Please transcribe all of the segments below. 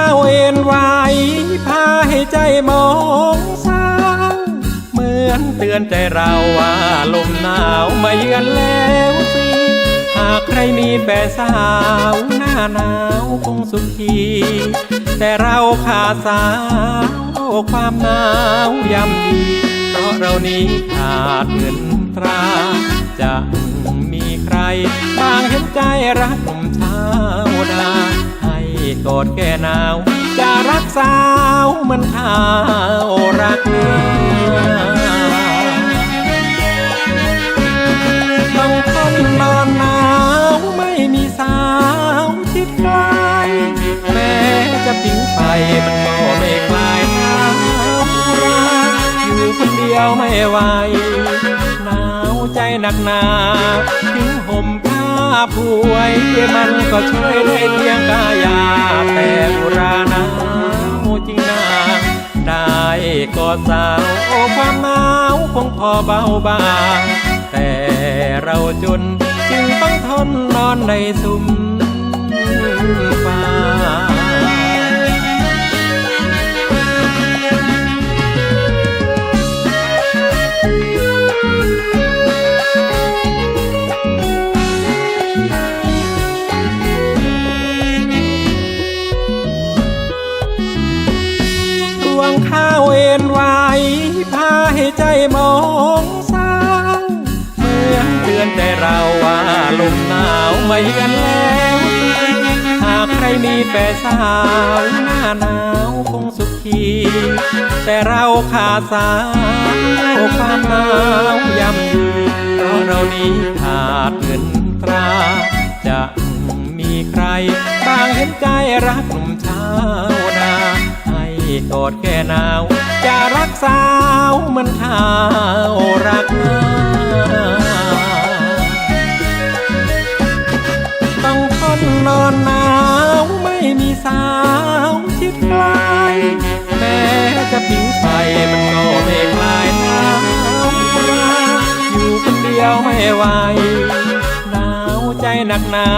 าวเอ็นไหวพาให้ใจมองเศร้าเหมือนเตือนใจเราว่าลมหนาวมาเยือนแล้วสิหากใครมีแฟนสาวหน้าหนาวคงสุขีแต่เราขาดสาวความหนาวยำดีเพราะเรานี้ขาดเงินตราจะมีใครบางเห็นใจรักหนุ่มชาวนา กอดแก่หนาว จะรักสาวมือนข้าวรักเนต้องทนนอนหนาวไม่มีสาวชิดใกล้แม้จะผิงไฟมันก็ไม่คลายหนาวราอยู่คนเดียวไม่ไหวหนาวใจหนักหนาถึงห่มผ้า ป่วยมันก็ช่วยได้เพียงกายาแต่บุราหนาวจริงนาได้ก็สาวโอความหนาวคงพอเบาบางแต่เราจนจึงต้องทนนอนในซุ้มฟา เราว่าลมหนาวมาเยือนแล้ว หากใครมีแฟนสาวหน้าหนาวคงสุขี แต่เราขาดสาวความหนาวยำยีเพราะเรานี้ขาดเงินตรา จะมีใครบ้างเห็นใจรักหนุ่มชาวนาให้กอดแก่หนาว จะรักสาวเหมือนข้าวรักนา นอนหนาวไม่มีสาวชิดใกล้แม้จะผิงไฟมันก็ไม่คลายหนาวราอยู่คนเดียวไม่ไหวหนาวใจหนักหนา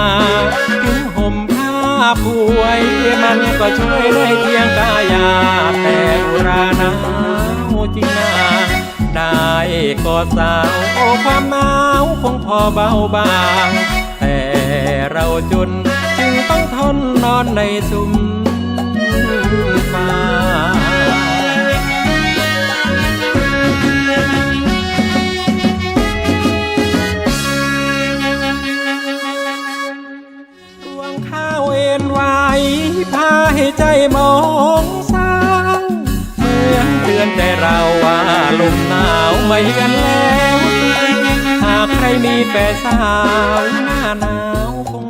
ถึงห่มผ้าป่วยมันก็ช่วยได้เพียงกายาแต่อุราหนาวจริงนาได้กอดสาวโอ้ความหนาวคงพอเบาบางแต่เราจน ต้องทนนอนในซุ้มฟางตวงข้าวเอ็นไว้พาให้ใจมองเศร้าเหมือนเตือนใจเราว่าลมหนาวไมาเยือนแล้ว หากใครมีแฟนสาวหน้าหนาวคง